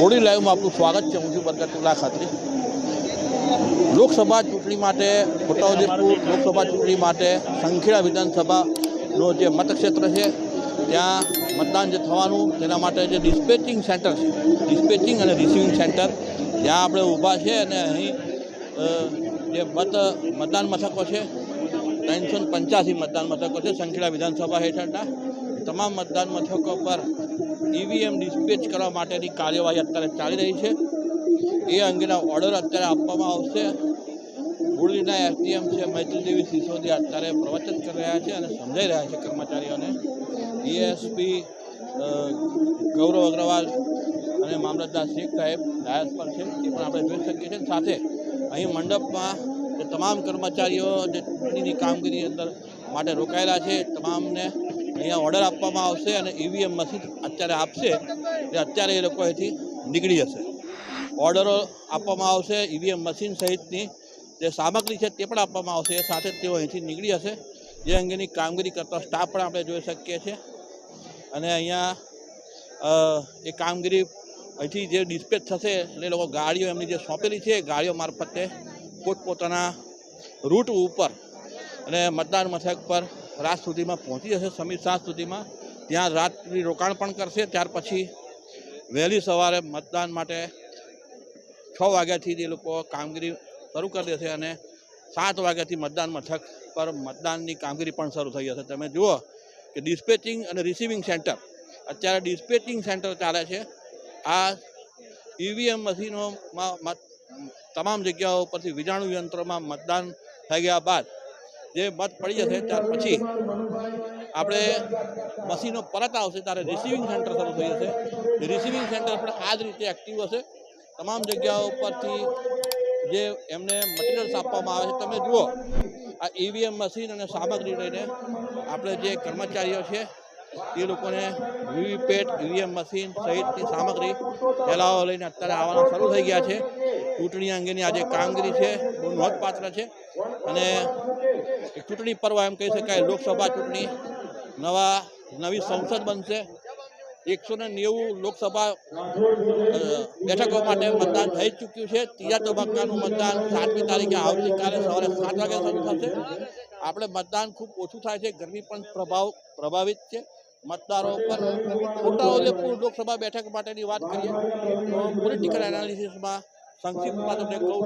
મોડી લાઈવમાં આપનું સ્વાગત છે. હું છું બરકતુલ્લા ખાતરી. લોકસભા ચૂંટણી માટે, છોટાઉદેપુર લોકસભા ચૂંટણી માટે સંખેડા વિધાનસભાનો જે મતક્ષેત્ર છે, ત્યાં મતદાન જે થવાનું, તેના માટે જે ડિસ્પેચિંગ સેન્ટર છે ડિસ્પેચિંગ અને રિસીવિંગ સેન્ટર ત્યાં આપણે ઊભા છે અને અહીં જે મત, મતદાન મથકો છે, ત્રણસો પંચ્યાસી મતદાન મથકો છે સંખેડા વિધાનસભા હેઠળના. તમામ મતદાન મથકો પર ઈવીએમ ડિસ્પેચ કરવા માટેની કાર્યવાહી અત્યારે ચાલી રહી છે. એ અંગેના ઓર્ડર અત્યારે આપવામાં આવશે. બોરડીના એસડીએમ છે મૈત્રીદેવી સિસોદિયા અત્યારે પ્રવચન કરી રહ્યા છે અને સમજાઈ રહ્યા છે કર્મચારીઓને. ડીએસપી ગૌરવ અગ્રવાલ અને મામલતદાર શેખ સાહેબ ડાયસ પર છે, એ પણ આપણે જોઈ શકીએ છીએ. સાથે અહીં મંડપમાં જે તમામ કર્મચારીઓ જે ચૂંટણીની કામગીરી અંદર માટે રોકાયેલા છે તમામને અહીંયા ઓર્ડર આપવામાં આવશે અને ઈવીએમ મશીન અત્યારે આપશે એટલે અત્યારે એ લોકો અહીંથી નીકળી જશે. ઓર્ડરો આપવામાં આવશે ઈવીએમ મશીન સહિતની જે સામગ્રી છે તે પણ આપવામાં આવશે. એ સાથે તેઓ અહીંથી નીકળી જશે. જે અંગેની કામગીરી કરતા સ્ટાફ પણ આપણે જોઈ શકીએ છીએ. અને અહીંયા એ કામગીરી અહીંથી જે ડિસ્પેચ થશે એટલે લોકો ગાડીઓ એમની જે સોંપેલી છે ગાડીઓ મારફતે પોતપોતાના રૂટ ઉપર અને મતદાન મથક પર રાત સુધીમાં પહોંચી જશે, સમીર સાત સુધીમાં. ત્યાં રાત્રિ રોકાણ પણ કરશે, ત્યાર પછી વહેલી સવારે મતદાન માટે છ વાગ્યાથી એ લોકો કામગીરી શરૂ કરી દેશે અને સાત વાગ્યાથી મતદાન મથક પર મતદાનની કામગીરી પણ શરૂ થઈ જશે. તમે જુઓ કે ડિસ્પેચિંગ અને રિસીવિંગ સેન્ટર અત્યારે ડિસ્પેચિંગ સેન્ટર ચાલે છે. આ ઈવીએમ મશીનોમાં તમામ જગ્યાઓ પરથી વીજાણુ યંત્રોમાં મતદાન થઈ ગયા બાદ જે મત પડી જશે, ત્યાર પછી આપણે મશીનો પરત આવશે, ત્યારે રિસીવિંગ સેન્ટર શરૂ થઈ જશે. રિસીવિંગ સેન્ટર પણ આ જ રીતે એક્ટિવ હશે. તમામ જગ્યાઓ પરથી જે એમને મટીરિયલ્સ આપવામાં આવે છે, તમે જુઓ, આ ઈવીએમ મશીન અને સામગ્રી લઈને આપણે જે કર્મચારીઓ છે, એ લોકોને વીવીપેટ ઈવીએમ મશીન સહિતની સામગ્રી ફેલાવો લઈને અત્યારે આવવાના શરૂ થઈ ગયા છે. ચૂંટણી અંગેની આજે કામગીરી છે, બહુ નોંધપાત્ર છે. અને ચૂંટણી પર્વ એમ કહી શકાય, લોકસભા ચૂંટણી, નવા, નવી સંસદ બનશે. એકસો ને નેવું લોકસભા બેઠકો માટે મતદાન થઈ ચૂક્યું છે. ત્રીજા તબક્કાનું મતદાન સાતમી તારીખે આવતીકાલે સવારે સાત વાગે શરૂ થશે. આપણે મતદાન ખૂબ ઓછું થાય છે, ગરમી પણ પ્રભાવ, પ્રભાવિત છે. મતદારો પર છોટાઉદેપુર લોકસભા બેઠક માટેની વાત કરીએ, તો પોલિટિકલ એનાલિસિસમાં સંક્ષિપ્તમાં તમને કહું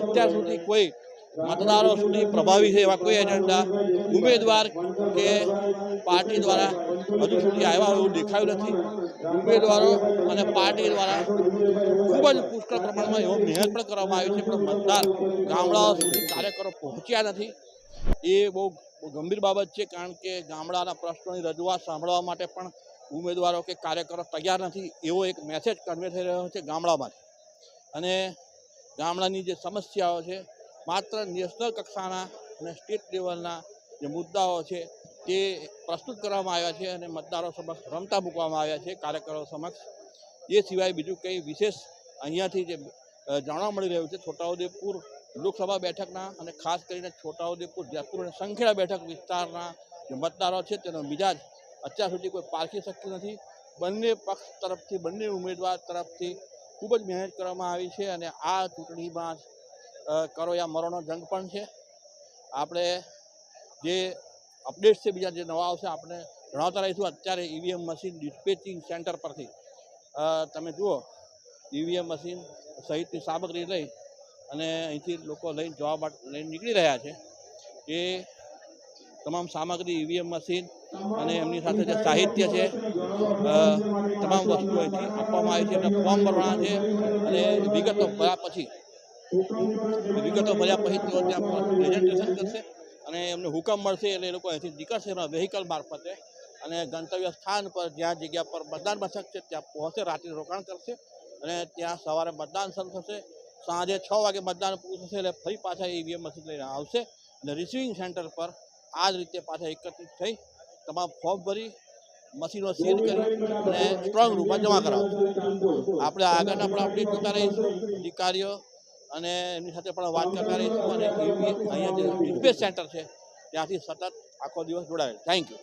અત્યાર સુધી કોઈ મતદારો સુધી પ્રભાવી છે એવા કોઈ એજન્ડા ઉમેદવાર કે પાર્ટી દ્વારા હજુ સુધી આવ્યા એવું દેખાયું નથી. ઉમેદવારો અને પાર્ટી દ્વારા ખૂબ જ પુષ્કળ પ્રમાણમાં એવો મહેનત પણ કરવામાં આવી છે, પણ મતદાર ગામડાઓ સુધી કાર્યકરો પહોંચ્યા નથી. એ બહુ ગંભીર બાબત છે, કારણ કે ગામડાના પ્રશ્નોની રજૂઆત સાંભળવા માટે પણ ઉમેદવારો કે કાર્યકરો તૈયાર નથી. એવો એક મેસેજ કન્વે થઈ રહ્યો છે ગામડામાંથી. અને ગામડાની જે સમસ્યાઓ છે માત્ર નેશનલ કક્ષાના અને સ્ટેટ લેવલના જે મુદ્દાઓ છે તે પ્રસ્તુત કરવામાં આવ્યા છે અને મતદારો સમક્ષ રમતા મૂકવામાં આવ્યા છે કાર્યકરો સમક્ષ. એ સિવાય બીજું કંઈ વિશેષ અહીંયાથી જે જાણવા મળી રહ્યું છે છોટાઉદેપુર લોકસભા બેઠકના અને ખાસ કરીને છોટાઉદેપુર, જયપુર અને સંખેડા બેઠક વિસ્તારના જે મતદારો છે તેનો મિજાજ અત્યાર સુધી કોઈ પારખી શક્યું નથી. બંને પક્ષ તરફથી, બંને ઉમેદવાર તરફથી ખૂબ જ મહેનત કરવામાં આવી છે અને આ ચૂંટણીમાં કરો યા મરોનો જંગ પણ છે. આપણે જે અપડેટ્સ છે, બીજા જે નવા આવશે, આપણે જણાવતા રહીશું. અત્યારે ઈવીએમ મશીન ડિસ્પેચિંગ સેન્ટર પરથી. તમે જુઓ, ઈવીએમ મશીન સહિતની સામગ્રી લઈ અને અહીંથી લોકો લઈને જવા માટે લઈને નીકળી રહ્યા છે. એ તમામ સામગ્રી ઈવીએમ મશીન અને એમની સાથે જે સાહિત્ય છે તમામ વસ્તુઓ અહીંથી આપવામાં આવી છે. અને ફોર્મ ભરવાના છે અને વિગતો ભર્યા પછી વિગતો મળ્યા પછી તેઓ ત્યાં પ્રેઝન્ટેશન કરશે અને એમને હુકમ મળશે એટલે એ લોકો અહીંથી નીકળશે એના વેહિકલ મારફતે અને ગંતવ્ય સ્થાન પર જ્યાં જગ્યા પર મતદાન મથક છે, ત્યાં પહોંચે રાત્રિ રોકાણ કરશે અને ત્યાં સવારે મતદાન શરૂ થશે. સાંજે છ વાગે મતદાન પૂરું થશે એટલે ફરી પાછા ઈવીએમ મશીન લઈને આવશે અને રિસીવિંગ સેન્ટર પર આ જ રીતે પાછા એકત્રિત થઈ તમામ ફોર્મ ભરી મશીનો સીલ કરી અને સ્ટ્રોંગ રૂમમાં જમા કરાવશે. આપણે આગળના પણ અપડેટ જોતા રહીશું. અધિકારીઓ અને એમની સાથે પણ વાત કરતા રહીશું અને અહીંયા જે સેન્ટર છે, ત્યાંથી સતત આખો દિવસ જોડાયેલ. Thank you